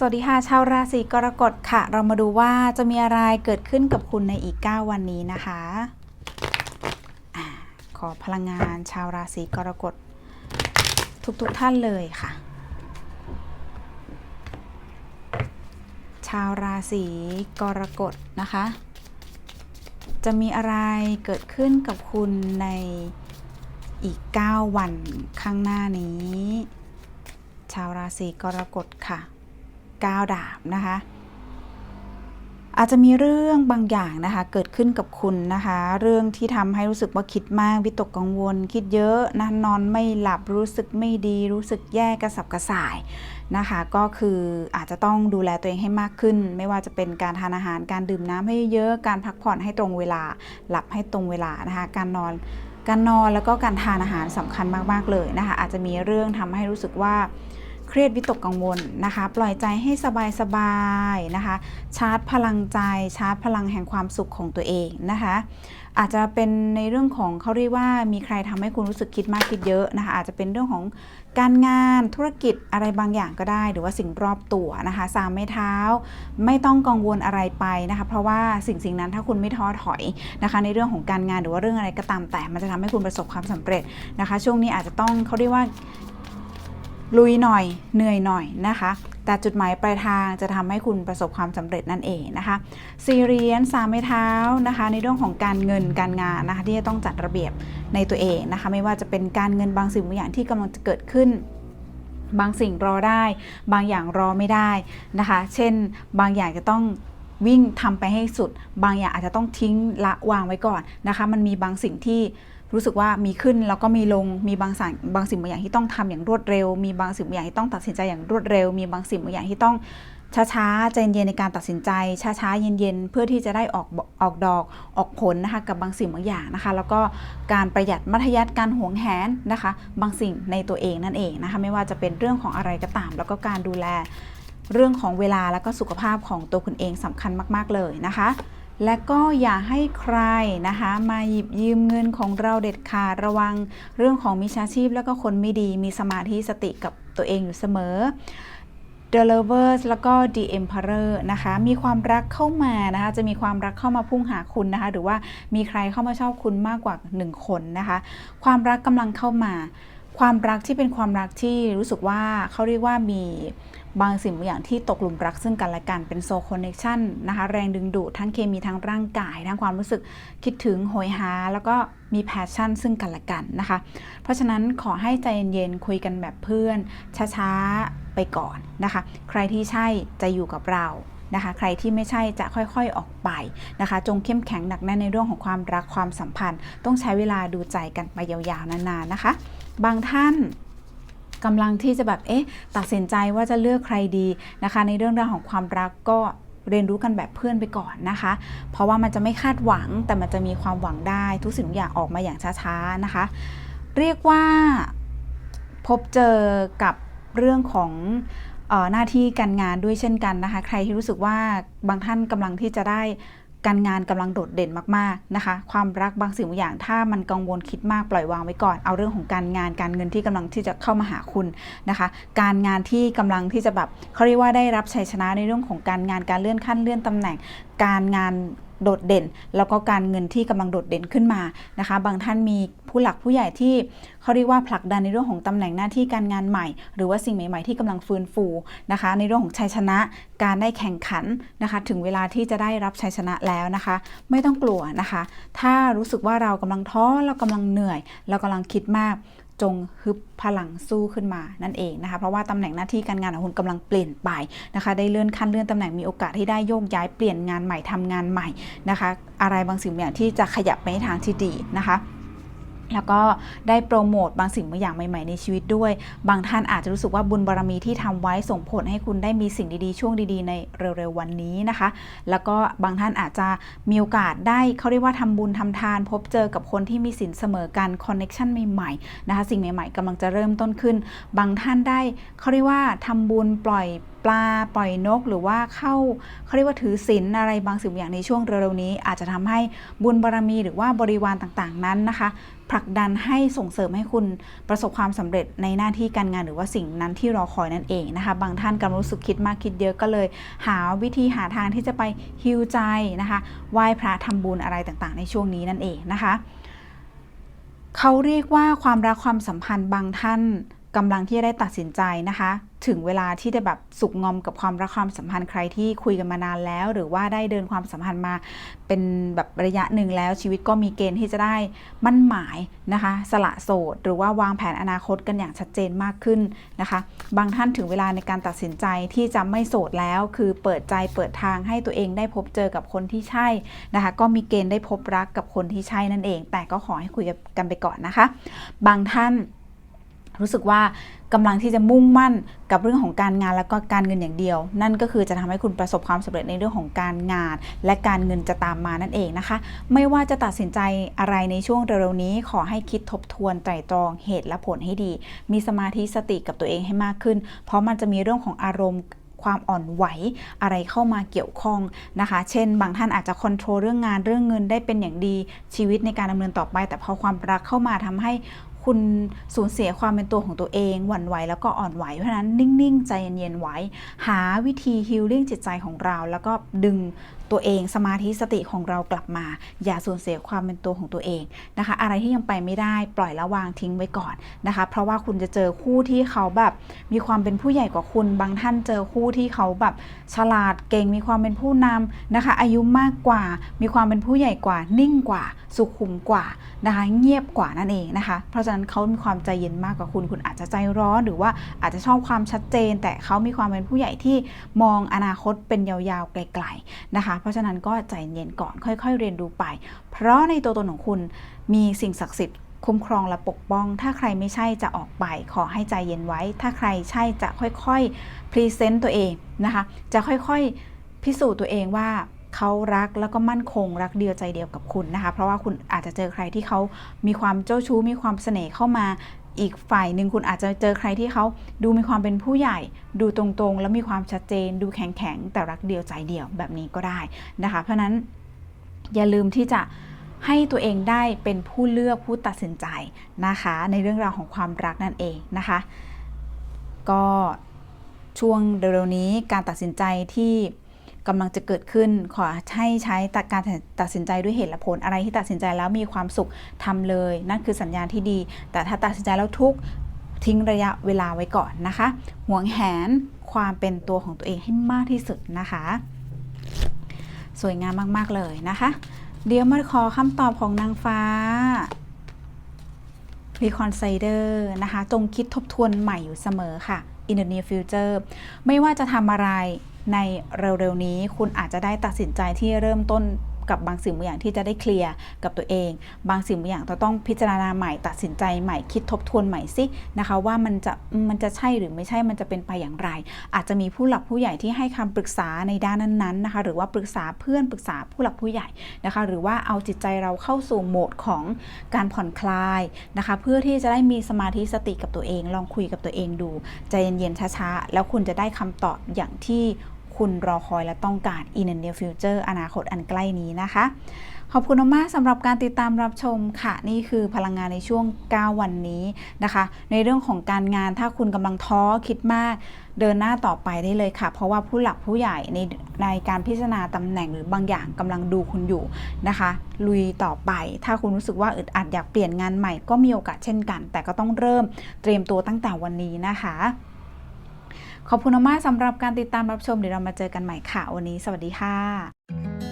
สวัสดีค่ะชาวราศีกรกฎค่ะ เรามาดูว่าจะมีอะไรเกิดขึ้นกับคุณในอีก 9 วันนี้นะคะอาขอพลังงานชาวราศีกรกฎ ทุกๆทท่านเลยค่ะ ชาวราศีกรกฎนะคะ จะมีอะไรเกิดขึ้นกับคุณในอีก 9 วันข้างหน้านี้ ชาวราศีกรกฎค่ะ 9 ดาบนะคะ อาจจะมีเรื่องบางอย่างนะคะเกิดขึ้นกับคุณนะคะ เรื่องที่ทำให้รู้สึกว่าคิดมากวิตกกังวล คิดเยอะนะนอนไม่หลับรู้สึกไม่ดีรู้สึกแย่กระสับกระส่ายนะคะ ก็คืออาจจะต้องดูแลตัวเองให้มากขึ้น ไม่ว่าจะเป็นการทานอาหารการดื่มน้ำให้เยอะการพักผ่อนให้ตรงเวลา หลับให้ตรงเวลานะคะ การนอนการนอนแล้วก็การทานอาหารสำคัญมาก ๆ เลยนะคะ อาจจะมีเรื่องทำให้รู้สึกว่า เครียดวิตกกังวลนะคะ ปล่อยใจให้สบายๆนะคะ ชาร์จพลังใจ ชาร์จพลังแห่งความสุขของตัวเองนะคะ อาจจะเป็นในเรื่องของเขาเรียกว่ามีใครทำให้คุณรู้สึกคิดมากคิดเยอะนะคะ อาจจะเป็นเรื่องของการงานธุรกิจอะไรบางอย่างก็ได้ หรือว่าสิ่งรอบตัวนะคะสามไม้เท้า ไม่ต้องกังวลอะไรไปนะคะ เพราะว่าสิ่งสิ่งนั้นถ้าคุณไม่ท้อถอยนะคะ ในเรื่องของการงานหรือว่าเรื่องอะไรก็ตามแต่มันจะทำให้คุณประสบความสำเร็จนะคะ ช่วงนี้อาจจะต้องเขาเรียกว่า ลุยหน่อยเหนื่อยหน่อยนะคะ แต่จุดหมายปลายทางจะทำให้คุณประสบความสำเร็จนั่นเองนะคะซีเรียนสามไม้เท้านะคะ ในเรื่องของการเงินการงานนะคะที่จะต้องจัดระเบียบในตัวเองนะคะ ไม่ว่าจะเป็นการเงินบางสิ่งบางอย่างที่กำลังจะเกิดขึ้นบางสิ่งรอได้ บางอย่างรอไม่ได้นะคะ เช่น บางอย่างจะต้องวิ่งทำไปให้สุด บางอย่างอาจจะต้องทิ้งละวางไว้ก่อนนะคะ มันมีบางสิ่งที่ รู้สึกว่ามีขึ้นแล้วก็มีลงมีบางสิ่งบางสิ่งบางอย่างที่ต้องทำอย่างรวดเร็ว มีบางสิ่งบางอย่างที่ต้องตัดสินใจอย่างรวดเร็ว มีบางสิ่งบางอย่างที่ต้องช้าๆใจเย็นในการตัดสินใจ ช้าๆเย็นๆเพื่อที่จะได้ออกออกดอกออกผลนะคะกับบางสิ่งบางอย่างนะคะ แล้วก็การประหยัดมัธยัติการหวงแหนนะคะ บางสิ่งในตัวเองนั่นเองนะคะ ไม่ว่าจะเป็นเรื่องของอะไรก็ตาม แล้วก็การดูแลเรื่องของเวลาแล้วก็สุขภาพของตัวคุณเองสำคัญมาก ๆเลยนะคะ และก็อย่าให้ใครนะคะมาหยิบยืมเงินของเราเด็ดขาดระวังเรื่องของมิชาชีพแล้วก็คนไม่ดีมีสมาธิสติกับตัวเองอยู่เสมอ The Lovers แล้วก็ The Emperor นะคะ มีความรักเข้ามานะคะ จะมีความรักเข้ามาพุ่งหาคุณนะคะ หรือว่ามีใครเข้ามาชอบคุณมากกว่า 1 คนนะคะ ความรักกำลังเข้ามา ความรักที่เป็นความรักที่รู้สึกว่าเขาเรียกว่ามีบางสิ่งบางอย่างที่ตกหลุมรักซึ่งกันและกันเป็นโซคอนเนคชันนะคะแรงดึงดูดทั้งเคมีทั้งร่างกายทั้งความรู้สึกคิดถึงโหยหา แล้วก็มีแพชชั่นซึ่งกันและกันนะคะ เพราะฉะนั้นขอให้ใจเย็นๆคุยกันแบบเพื่อน ช้าๆ ไปก่อนนะคะ ใครที่ใช่จะอยู่กับเรา นะคะ ใครที่ไม่ใช่จะค่อยๆออกไปนะคะ จงเข้มแข็งหนักแน่นในเรื่องของความรักความสัมพันธ์ ต้องใช้เวลาดูใจกันไปยาวๆนานๆนะคะ บางท่านกำลังที่จะแบบเอ๊ะตัดสินใจว่าจะเลือกใครดีนะคะ ในเรื่องราวของความรักก็เรียนรู้กันแบบเพื่อนไปก่อนนะคะ เพราะว่ามันจะไม่คาดหวังแต่มันจะมีความหวังได้ทุกสิ่งทุกอย่างออกมาอย่างช้าๆนะคะ เรียกว่าพบเจอกับเรื่องของ หน้าที่การงานด้วยเช่นกันนะคะ ใครที่รู้สึกว่าบางท่านกำลังที่จะได้การงานกำลังโดดเด่นมากๆนะคะ ความรักบางสิ่งบางอย่างถ้ามันกังวลคิดมากปล่อยวางไว้ก่อน เอาเรื่องของการงานการเงินที่กำลังที่จะเข้ามาหาคุณนะคะ การงานที่กำลังที่จะแบบเขาเรียกว่าได้รับชัยชนะในเรื่องของการงานการเลื่อนขั้นเลื่อนตำแหน่ง การงาน โดดเด่น แล้วก็การเงินที่กำลังโดดเด่นขึ้นมานะคะ บางท่านมีผู้หลักผู้ใหญ่ที่เขาเรียกว่าผลักดันในเรื่องของตำแหน่งหน้าที่การงานใหม่ หรือว่าสิ่งใหม่ ๆ ที่กำลังฟื้นฟูนะคะ ในเรื่องของชัยชนะการได้แข่งขันนะคะ ถึงเวลาที่จะได้รับชัยชนะแล้วนะคะ ไม่ต้องกลัวนะคะ ถ้ารู้สึกว่าเรากำลังท้อเรากำลังเหนื่อย เรากำลังคิดมาก จงฮึบพลังสู้ขึ้นมานั่นเองนะคะเพราะว่าตำแหน่งหน้าที่การงานของคุณกำลังเปลี่ยนไปนะคะได้เลื่อนขั้นเลื่อนตำแหน่งมีโอกาสที่ได้โยกย้ายเปลี่ยนงานใหม่ทำงานใหม่นะคะ อะไรบางสิ่งบางอย่างที่จะขยับไปในทางที่ดีนะคะ แล้วก็ได้โปรโมทบางสิ่งบางอย่างใหม่ๆในชีวิตด้วย บางท่านอาจจะรู้สึกว่าบุญบารรมีที่ทำไว้ส่งผลให้คุณได้มีสิ่งดีๆ ช่วงดีๆ ในเร็วๆวันนี้นะคะ แล้วก็บางท่านอาจจะมีโอกาสได้เขาเรียกว่าทำบุญทำทาน พบเจอกับคนที่มีสินเสมอกันคอนเน็ชันใหม่ๆนะคะ สิ่งใหม่ๆกำลังจะเริ่มต้นขึ้น บางท่านได้เขาเรียกว่าทำบุญปล่อยปลาปล่อยนกหรือว่าเข้าเขาเรียกว่าถือศีลอะไรบางสิ่งอย่างในช่วงเร็วๆนี้ อาจจะทำให้บุญบารรมีหรือว่าบริวารต่างๆนั้นนะคะ ผลักดันให้ส่งเสริมให้คุณประสบความสำเร็จในหน้าที่การงานหรือว่าสิ่งนั้นที่รอคอยนั่นเองนะคะ บางท่านกำลังรู้สึกคิดมากคิดเยอะก็เลย หาวิธีหาทางที่จะไปฮิวใจนะคะไหว้พระทำบุญอะไรต่างๆ ในช่วงนี้นั่นเองนะคะ เขาเรียกว่าความรักความสัมพันธ์บางท่าน กำลังที่จะได้ตัดสินใจนะคะ ถึงเวลาที่จะแบบสุกงอมกับความรักความสัมพันธ์ใครที่คุยกันมานานแล้ว หรือว่าได้เดินความสัมพันธ์มาเป็นแบบระยะหนึ่งแล้ว ชีวิตก็มีเกณฑ์ที่จะได้มั่นหมายนะคะ สละโสด หรือว่าวางแผนอนาคตกันอย่างชัดเจนมากขึ้นนะคะ บางท่านถึงเวลาในการตัดสินใจที่จะไม่โสดแล้ว คือเปิดใจเปิดทางให้ตัวเองได้พบเจอกับคนที่ใช่นะคะ ก็มีเกณฑ์ได้พบรักกับคนที่ใช่นั่นเอง แต่ก็ขอให้คุยกันไปก่อนนะคะ บางท่าน รู้สึกว่ากำลังที่จะมุ่งมั่นกับเรื่องของการงานแล้วก็การเงินอย่างเดียว นั่นก็คือจะทำให้คุณประสบความสำเร็จในเรื่องของการงาน และการเงินจะตามมานั่นเองนะคะ ไม่ว่าจะตัดสินใจอะไรในช่วงเร็วๆนี้ ขอให้คิดทบทวนไตร่ตรองเหตุและผลให้ดี มีสมาธิสติกับตัวเองให้มากขึ้น เพราะมันจะมีเรื่องของอารมณ์ความอ่อนไหวอะไรเข้ามาเกี่ยวข้องนะคะ เช่น บางท่านอาจจะควบคุมเรื่องงานเรื่องเงินได้เป็นอย่างดีชีวิตในการดำเนินต่อไป แต่พอความรักเข้ามาทำให้ คุณสูญเสียความเป็นตัวของตัวเองหวั่นไหวแล้วก็อ่อนไหวเพราะนั้นนิ่ง ๆ ใจเย็นๆไว้ หาวิธีฮิลลิ่งจิตใจของเรา แล้วก็ดึง ตัวเองสมาธิสติของเรากลับมา อย่าสูญเสียความเป็นตัวของตัวเองนะคะ อะไรที่ยังไปไม่ได้ปล่อยละวางทิ้งไว้ก่อนนะคะ เพราะว่าคุณจะเจอคู่ที่เขาแบบมีความเป็นผู้ใหญ่กว่าคุณ บางท่านเจอคู่ที่เขาแบบฉลาดเก่งมีความเป็นผู้นำนะคะ อายุมากกว่า มีความเป็นผู้ใหญ่กว่า นิ่งกว่า สุขุมกว่านะคะ เงียบกว่านั่นเองนะคะ เพราะฉะนั้นเขามีความใจเย็นมากกว่าคุณ คุณอาจจะใจร้อนหรือว่าอาจจะชอบความชัดเจน แต่เขามีความเป็นผู้ใหญ่ที่มองอนาคตเป็นยาวๆไกลๆนะคะเพราะฉะนั้นก็ใจเย็นก่อนค่อย ๆ เรียนรู้ไป เพราะในตัวตนของคุณมีสิ่งศักดิ์สิทธิ์คุ้มครองและปกป้อง ถ้าใครไม่ใช่จะออกไป ขอให้ใจเย็นไว้ ถ้าใครใช่จะค่อยๆพรีเซนต์ตัวเองนะคะ จะค่อยๆพิสูจน์ตัวเองว่าเขารักแล้วก็มั่นคงรักเดียวใจเดียวกับคุณนะคะ เพราะว่าคุณอาจจะเจอใครที่เขามีความเจ้าชู้มีความเสน่ห์เข้ามา อีกฝ่ายหนึ่งคุณอาจจะเจอใครที่เขาดูมีความเป็นผู้ใหญ่ ดูตรงๆ แล้วมีความชัดเจน ดูแข็งๆ แต่รักเดียวใจเดียวแบบนี้ก็ได้นะคะ เพราะนั้นอย่าลืมที่จะให้ตัวเองได้เป็นผู้เลือกผู้ตัดสินใจนะคะ ในเรื่องราวของความรักนั่นเองนะคะ ก็ช่วงเร็วๆนี้การตัดสินใจที่ กำลังจะเกิดขึ้น ขอให้ใช้ตัดการตัดสินใจด้วยเหตุและผลอะไรที่ตัดสินใจแล้วมีความสุขทำเลย นั่นคือสัญญาณที่ดี แต่ถ้าตัดสินใจแล้วทุกทิ้งระยะเวลาไว้ก่อนนะคะ หวงแหนความเป็นตัวของตัวเองให้มากที่สุดนะคะ สวยงามมาก ๆ เลยนะคะ เดี๋ยวมาขอคำตอบของนางฟ้า Reconsider นะคะ จงคิดทบทวนใหม่อยู่เสมอค่ะ in the near future ไม่ว่าจะทำอะไร ในเร็วๆนี้คุณอาจจะได้ตัดสินใจที่เริ่มต้นกับบางสิ่งบางอย่างที่จะได้เคลียร์กับตัวเอง บางสิ่งบางอย่างเราต้องพิจารณาใหม่ตัดสินใจใหม่คิดทบทวนใหม่สินะคะ ว่ามันจะมันจะใช่หรือไม่ใช่มันจะเป็นไปอย่างไร อาจจะมีผู้หลักผู้ใหญ่ที่ให้คำปรึกษาในด้านนั้นๆนะคะ หรือว่าปรึกษาเพื่อนปรึกษาผู้หลักผู้ใหญ่นะคะ หรือว่าเอาจิตใจเราเข้าสู่โหมดของการผ่อนคลายนะคะ เพื่อที่จะได้มีสมาธิสติกับตัวเอง ลองคุยกับตัวเองดูใจเย็นๆช้าๆแล้วคุณจะได้คำตอบอย่างที่ คุณรอคอยและต้องการ in the near future อนาคตอันใกล้นี้นะคะ ขอบคุณมากสำหรับการติดตามรับชมค่ะ นี่คือพลังงานในช่วง 9 วันนี้นะคะ ในเรื่องของการงานถ้าคุณกำลังท้อคิดมาก เดินหน้าต่อไปได้เลยค่ะ เพราะว่าผู้หลักผู้ใหญ่ในในการพิจารณาตำแหน่งหรือบางอย่างกำลังดูคุณอยู่นะคะ ลุยต่อไป ถ้าคุณรู้สึกว่าอึดอัดอยากเปลี่ยนงานใหม่ก็มีโอกาสเช่นกัน แต่ก็ต้องเริ่มเตรียมตัวตั้งแต่วันนี้นะคะ ขอบคุณมากสำหรับการติดตามรับชมเดี๋ยวเรามาเจอกันใหม่ค่ะ วันนี้ สวัสดีค่ะ